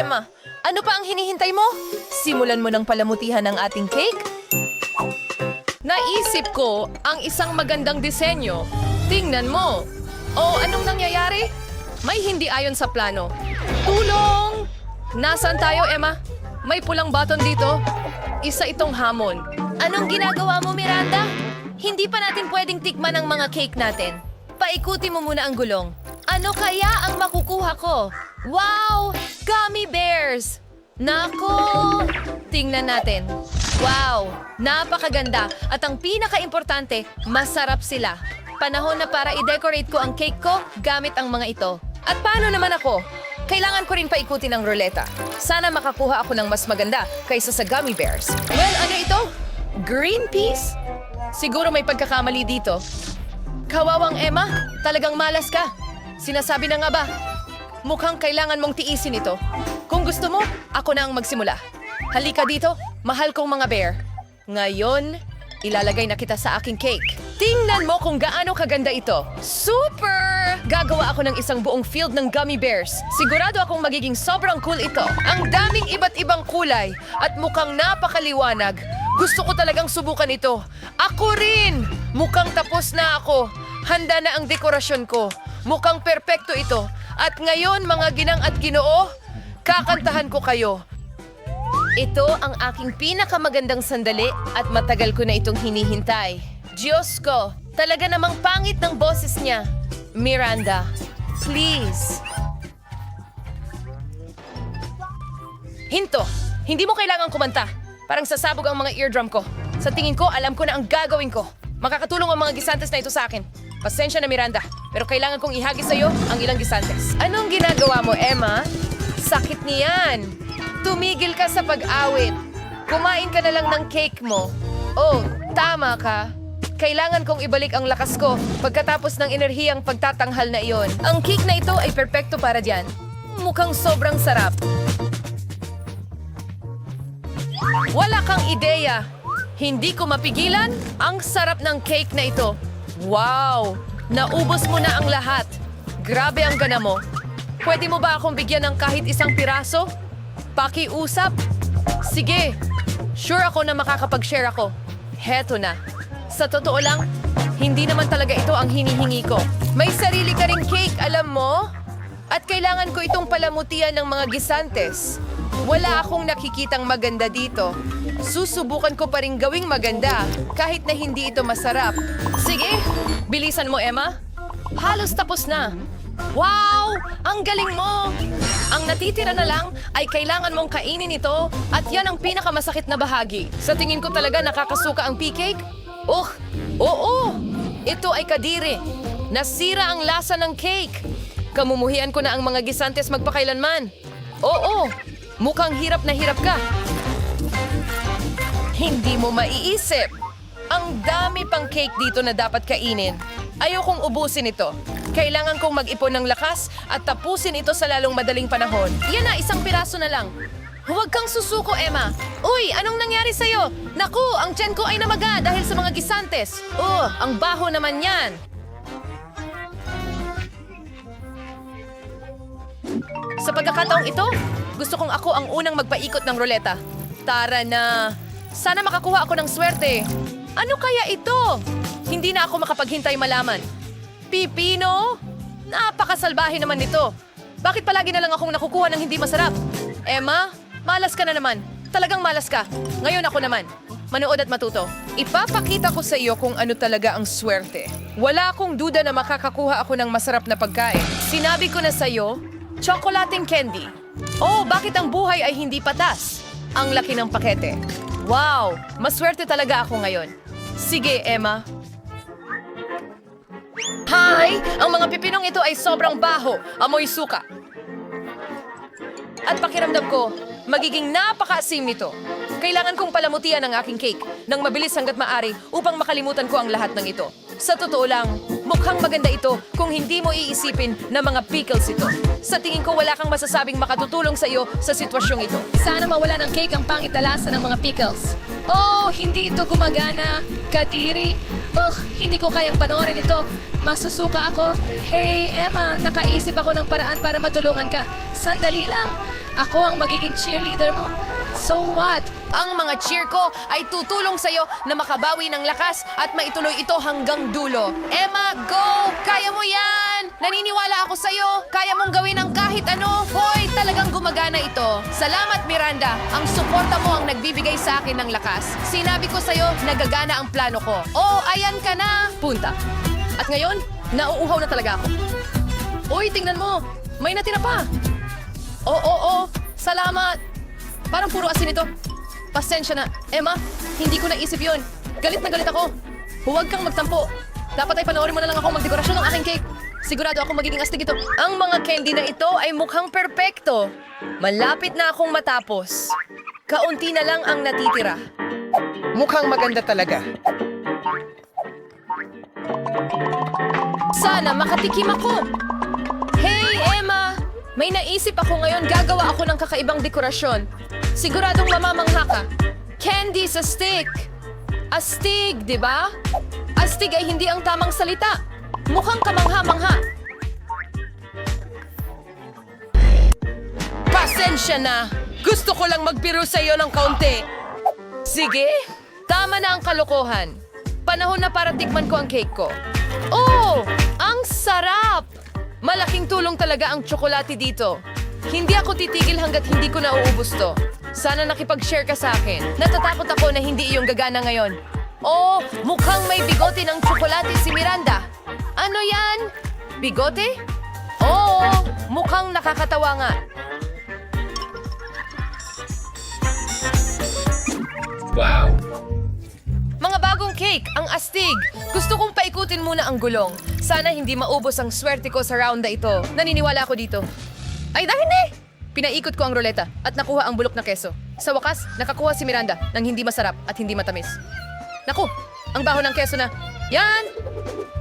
Emma, ano pa ang hinihintay mo? Simulan mo ng palamutihan ng ating cake? Naisip ko ang isang magandang disenyo. Tingnan mo. O anong nangyayari? May hindi ayon sa plano. Tulong! Nasaan tayo, Emma? May pulang button dito. Isa itong hamon. Anong ginagawa mo, Miranda? Hindi pa natin pwedeng tikman ang mga cake natin. Paikuti mo muna ang gulong. Ano kaya ang makukuha ko? Wow! Gummy bears! Nako! Tingnan natin. Wow! Napakaganda. At ang pinaka-importante, masarap sila. Panahon na para i-decorate ko ang cake ko gamit ang mga ito. At paano naman ako? Kailangan ko rin paikutin ang ruleta. Sana makakuha ako ng mas maganda kaysa sa gummy bears. Well, ano ito? Green peas? Siguro may pagkakamali dito. Kawawang Emma, talagang malas ka. Sinasabi na nga ba? Mukhang kailangan mong tiisin ito. Kung gusto mo, ako na ang magsimula. Halika dito, mahal kong mga bear. Ngayon, ilalagay na kita sa aking cake. Tingnan mo kung gaano kaganda ito. Super! Gagawa ako ng isang buong field ng gummy bears. Sigurado akong magiging sobrang cool ito. Ang daming iba't ibang kulay at mukhang napakaliwanag. Gusto ko talagang subukan ito. Ako rin! Mukhang tapos na ako. Handa na ang dekorasyon ko. Mukhang perpekto ito. At ngayon, mga ginang at ginoo, kakantahan ko kayo. Ito ang aking pinakamagandang sandali at matagal ko na itong hinihintay. Diyos ko, talaga namang pangit ng boses niya. Miranda, please. Hinto, hindi mo kailangang kumanta. Parang sasabog ang mga eardrum ko. Sa tingin ko, alam ko na ang gagawin ko. Makakatulong ang mga gisantes na ito sa akin. Pasensya na Miranda, pero kailangan kong ihagis sa'yo ang ilang gisantes. Anong ginagawa mo, Emma? Sakit niyan. Tumigil ka sa pag-awit. Kumain ka na lang ng cake mo. Oh, tama ka. Kailangan kong ibalik ang lakas ko pagkatapos ng enerhiyang pagtatanghal na iyon. Ang cake na ito ay perpekto para diyan. Mukhang sobrang sarap. Wala kang ideya. Hindi ko mapigilan ang sarap ng cake na ito. Wow! Naubos mo na ang lahat. Grabe ang gana mo. Pwede mo ba akong bigyan ng kahit isang piraso? Pakiusap? Sige. Sure ako na makakapag-share ako. Heto na. Sa totoo lang, hindi naman talaga ito ang hinihingi ko. May sarili ka ring cake, alam mo? At kailangan ko itong palamutian ng mga gisantes. Wala akong nakikitang maganda dito. Susubukan ko pa rin gawing maganda kahit na hindi ito masarap. Sige, bilisan mo, Emma. Halos tapos na. Wow! Ang galing mo! Ang natitira na lang ay kailangan mong kainin ito at yan ang pinakamasakit na bahagi. Sa tingin ko talaga nakakasuka ang pea-cake. Oh, oo! Ito ay kadiri. Nasira ang lasa ng cake. Kamumuhian ko na ang mga gisantes magpakailanman. Oo, mukhang hirap na hirap ka. Hindi mo maiisip. Ang dami pang cake dito na dapat kainin. Ayokong ubusin ito. Kailangan kong mag-ipon ng lakas at tapusin ito sa lalong madaling panahon. Yan na, isang piraso na lang. Huwag kang susuko, Emma. Uy, anong nangyari sa'yo? Naku, ang tiyan ko ay namaga dahil sa mga gisantes. Oh, ang baho naman yan. Sa pagkakataong ito, gusto kong ako ang unang magpaikot ng roleta. Tara na. Sana makakuha ako ng swerte. Ano kaya ito? Hindi na ako makapaghintay malaman. Pipino? Napakasalbahe naman nito. Bakit palagi na lang akong nakukuha ng hindi masarap? Emma, malas ka na naman. Talagang malas ka. Ngayon ako naman. Manood at matuto. Ipapakita ko sa iyo kung ano talaga ang swerte. Wala akong duda na makakakuha ako ng masarap na pagkain. Sinabi ko na sa iyo, chocolating candy. Oh, bakit ang buhay ay hindi patas? Ang laki ng pakete. Wow, maswerte talaga ako ngayon. Sige, Emma. Hi! Ang mga pipinong ito ay sobrang baho. Amoy suka. At pakiramdam ko, magiging napakaasim nito. Kailangan kong palamutian ang aking cake nang mabilis hanggat maari upang makalimutan ko ang lahat ng ito. Sa totoo lang, mukhang maganda ito kung hindi mo iisipin na mga pickles ito. Sa tingin ko wala kang masasabing makatutulong sa iyo sa sitwasyong ito. Sana mawala ng cake ang pangitalasan ng mga pickles. Oh, hindi ito gumagana. Kadiri. Ugh, hindi ko kayang panoorin ito. Masusuka ako. Hey, Emma, nakaisip ako ng paraan para matulungan ka. Sandali lang. Ako ang magiging cheerleader mo. So what? Ang mga cheer ko ay tutulong sa'yo na makabawi ng lakas at maituloy ito hanggang dulo. Emma, go! Kaya mo yan! Naniniwala ako sa'yo. Kaya mong gawin ang kahit ano. Hoy, talagang gumagana ito. Salamat, Miranda. Ang suporta mo ang nagbibigay sa akin ng lakas. Sinabi ko sa'yo, nagagana ang plano ko. Oh, ayan ka na! Punta. At ngayon, nauuhaw na talaga ako. Uy, tingnan mo! May natira pa! Oo, oo, oo. Salamat! Parang puro asin ito. Pasensya na. Emma, hindi ko naisip yun. Galit na galit ako. Huwag kang magtampo. Dapat ay panoorin mo na lang ako magdekorasyon ng aking cake. Sigurado ako magiging astig ito. Ang mga candy na ito ay mukhang perpekto. Malapit na akong matapos. Kaunti na lang ang natitira. Mukhang maganda talaga. Sana makatikim ako. May naisip ako ngayon gagawa ako ng kakaibang dekorasyon. Siguradong mamamangha ka. Candy sa stick. Astig, di ba? Astig ay hindi ang tamang salita. Mukhang kamangha-mangha. Pasensya na. Gusto ko lang magbiro sa iyo ng kaunti. Sige, tama na ang kalokohan. Panahon na para tikman ko ang cake ko. Oh, ang sarap! Malaking tulong talaga ang tsokolate dito. Hindi ako titigil hanggat hindi ko nauubos to. Sana nakipag-share ka sa akin. Natatakot ako na hindi iyong gagana ngayon. Oh, mukhang may bigote ng tsokolate si Miranda. Ano yan? Bigote? Oo, mukhang nakakatawa nga. Mga bagong cake, ang astig. Gusto kong paikutin muna ang gulong. Sana hindi maubos ang swerte ko sa round na ito. Naniniwala ako dito. Ay, dahil na eh! Pinaikot ko ang ruleta at nakuha ang bulok na keso. Sa wakas, nakakuha si Miranda ng hindi masarap at hindi matamis. Naku, ang baho ng keso na. Yan!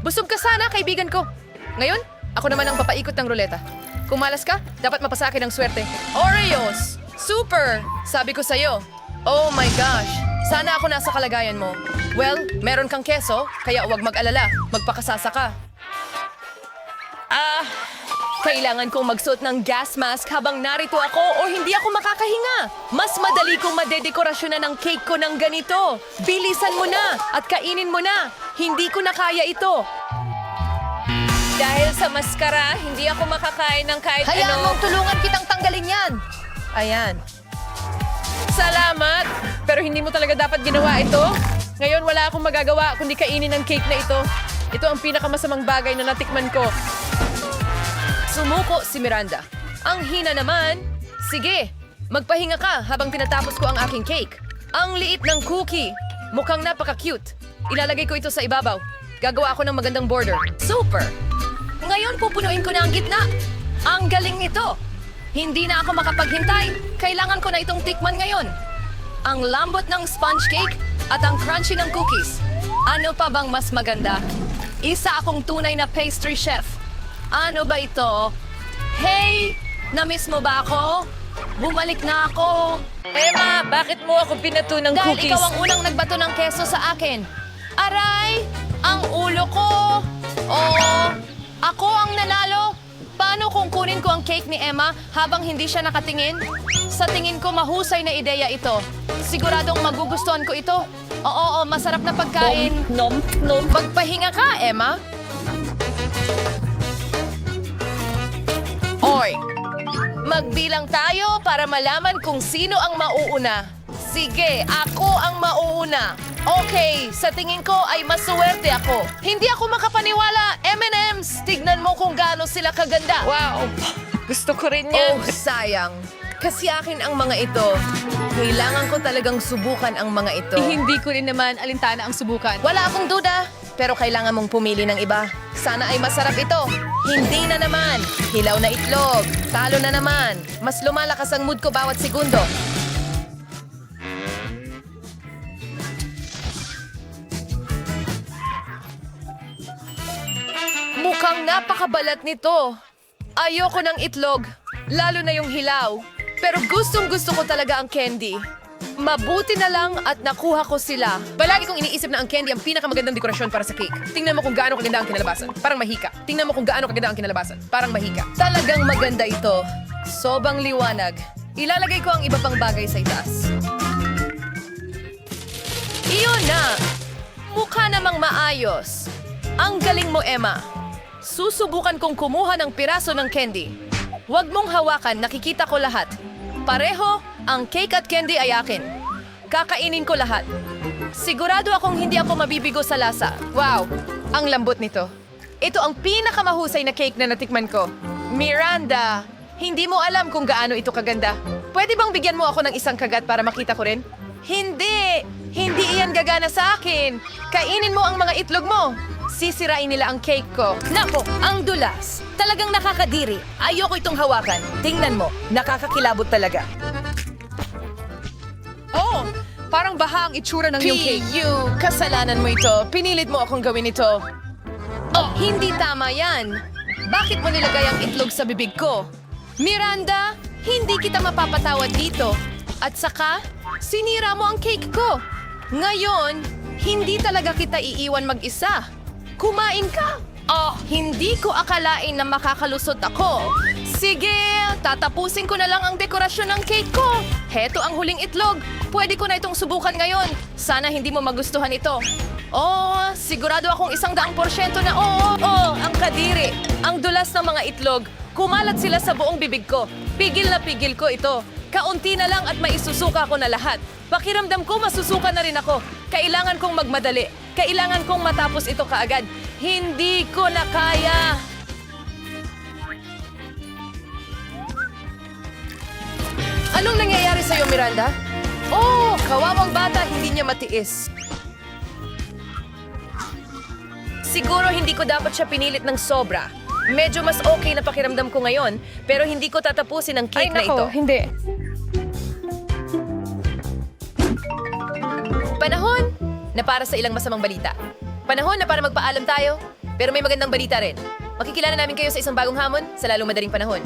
Busog ka sana, kaibigan ko. Ngayon, ako naman ang papaikot ng ruleta. Kung malas ka, dapat mapasa akin ang swerte. Oreos! Super! Sabi ko sa'yo. Oh my gosh! Sana ako nasa kalagayan mo. Well, meron kang keso, kaya huwag mag-alala. Magpakasasa ka. Ah, kailangan kong magsuot ng gas mask habang narito ako o hindi ako makakahinga. Mas madali kong madedekorasyonan ng cake ko ng ganito. Bilisan mo na at kainin mo na. Hindi ko na kaya ito. Dahil sa maskara, hindi ako makakain ng kahit Hayaan ano. mong tulungan kitang tanggalin yan. Ayan. Salamat! Pero hindi mo talaga dapat ginawa ito. Ngayon wala akong magagawa kundi kainin ang cake na ito. Ito ang pinakamasamang bagay na natikman ko. Sumuko si Miranda. Ang hina naman. Sige, magpahinga ka habang tinatapos ko ang aking cake. Ang liit ng cookie. Mukhang napaka-cute. Ilalagay ko ito sa ibabaw. Gagawa ako ng magandang border. Super! Ngayon pupunuin ko na ang gitna. Ang galing nito. Hindi na ako makapaghintay. Kailangan ko na itong tikman ngayon. Ang lambot ng sponge cake at ang crunchy ng cookies. Ano pa bang mas maganda? Isa akong tunay na pastry chef. Ano ba ito? Hey! Namiss mo ba ako? Bumalik na ako. Emma, bakit mo ako pinato ng Dahil cookies? ikaw ang unang nagbato ng keso sa akin. Aray! Ang ulo ko! Oo! Ako ang nanalo! Paano kung kunin ko ang cake ni Emma habang hindi siya nakatingin? Sa tingin ko mahusay na ideya ito. Siguradong magugustuhan ko ito. Oo, oo, masarap na pagkain. Nom, nom. Magpahinga ka, Emma. Oy, magbilang tayo para malaman kung sino ang mauuna. Sige, ako ang mauuna. Okay, sa tingin ko ay masuwerte ako. Hindi ako makapaniwala. M&M's, tignan mo kung gaano sila kaganda. Wow, gusto ko rin yan. Oh, sayang. Kasi akin ang mga ito. Kailangan ko talagang subukan ang mga ito. Eh, hindi ko rin naman alintana ang subukan. Wala akong duda, pero kailangan mong pumili ng iba. Sana ay masarap ito. Hindi na naman. Hilaw na itlog. Talo na naman. Mas lumalakas ang mood ko bawat segundo. Mukhang napakabalat nito. Ayoko ng itlog, lalo na yung hilaw. Pero gustong gusto ko talaga ang candy. Mabuti na lang at nakuha ko sila. Palagi kong iniisip na ang candy ang pinakamagandang dekorasyon para sa cake. Tingnan mo kung gaano kaganda ang kinalabasan. Parang mahika. Tingnan mo kung gaano kaganda ang kinalabasan. Parang mahika. Talagang maganda ito. Sobang liwanag. Ilalagay ko ang iba pang bagay sa itaas. Iyon na! Mukha namang maayos. Ang galing mo, Emma. Susubukan kong kumuha ng piraso ng candy. Huwag mong hawakan, nakikita ko lahat. Pareho, ang cake at candy ay akin. Kakainin ko lahat. Sigurado akong hindi ako mabibigo sa lasa. Wow, ang lambot nito. Ito ang pinakamahusay na cake na natikman ko. Miranda, hindi mo alam kung gaano ito kaganda. Pwede bang bigyan mo ako ng isang kagat para makita ko rin? Hindi! Hindi iyan gagana sa akin! Kainin mo ang mga itlog mo! Sisirain nila ang cake ko. Nako, ang dulas. Talagang nakakadiri. Ayoko itong hawakan. Tingnan mo, nakakakilabot talaga. Oh, parang baha ang itsura ng iyong cake. Piyu, kasalanan mo ito. Pinilit mo akong gawin ito. Oh, hindi tama yan. Bakit mo nilagay ang itlog sa bibig ko? Miranda, hindi kita mapapatawad dito. At saka, sinira mo ang cake ko. Ngayon, hindi talaga kita iiwan mag-isa. Kumain ka. Oh, hindi ko akalain na makakalusot ako. Sige, tatapusin ko na lang ang dekorasyon ng cake ko. Heto ang huling itlog. Pwede ko na itong subukan ngayon. Sana hindi mo magustuhan ito. Oh, sigurado akong isang daang porsyento na oo. Oh, ang kadiri. Ang dulas ng mga itlog. Kumalat sila sa buong bibig ko. Pigil na pigil ko ito. Kaunti na lang at maisusuka ko na lahat. Pakiramdam ko masusuka na rin ako. Kailangan kong magmadali. Kailangan kong matapos ito kaagad. Hindi ko na kaya. Anong nangyayari sa'yo, Miranda? Oh, kawawang bata, hindi niya matiis. Siguro hindi ko dapat siya pinilit ng sobra. Medyo mas okay na pakiramdam ko ngayon, pero hindi ko tatapusin ang cake na ito. hindi. Na para sa ilang masamang balita. Panahon na para magpaalam tayo, pero may magandang balita rin. Makikilala namin kayo sa isang bagong hamon sa lalong madaling panahon.